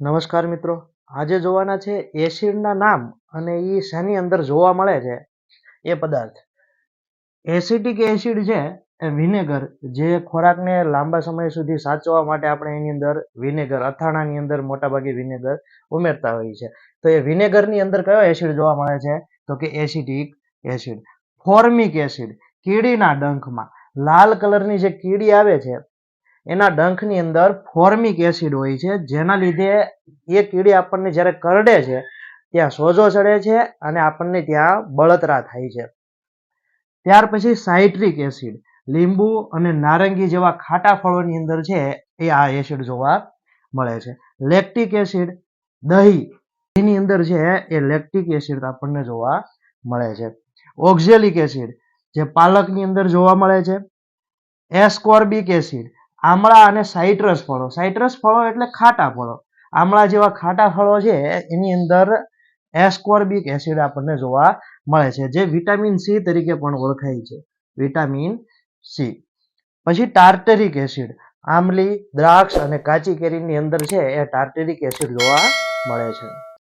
નમસ્કાર મિત્રો. આજે જોવાના છે એસિડના નામ અને એ શેની અંદર જોવા મળે છે? એ પદાર્થ. એસિટિક એસિડ છે એ વિનેગર, જે ખોરાકને લાંબા સમય સુધી સાચવવા માટે આપણે એની અંદર વિનેગર, અથાણાની અંદર મોટાભાગે વિનેગર ઉમેરતા હોઈએ છે તો એ વિનેગરની અંદર કયો એસિડ જોવા મળે છે? તો કે એસિટિક એસિડ. ફોર્મિક એસિડ, કીડીના ડંખમાં. લાલ કલરની જે કીડી આવે છે એના ડંખની અંદર ફોર્મિક એસિડ હોય છે, જેના લીધે એ કીડી આપણને જ્યારે કરડે છે, ત્યાં સોજો ચડે છે અને આપણને ત્યાં બળતરા થાય છે. ત્યાર પછી સાઇટ્રિક એસિડ, લીંબુ અને નારંગી જેવા ખાટા ફળોની અંદર છે એ આ એસિડ જોવા મળે છે. લેક્ટિક એસિડ, દહીં, એની અંદર છે એ લેક્ટિક એસિડ આપણને જોવા મળે છે. ઓક્ઝેલિક એસિડ, જે પાલકની અંદર જોવા મળે છે. એસ્કોર્બિક એસિડ આમળા અને સાઇટ્રસ ફળો. સાઇટ્રસ ફળો એટલે ખાટા ફળો. આમળા જેવા ખાટા ફળો છે, એની અંદર એસ્કોર્બિક એસિડ આપણને જોવા મળે છે, જે વિટામિન સી તરીકે પણ ઓળખાય છે. વિટામિન સી પછી ટાર્ટરિક એસિડ આંબલી, દ્રાક્ષ અને કાચી કેરીની અંદર છે, એ ટાર્ટરિક એસિડ જોવા મળે છે.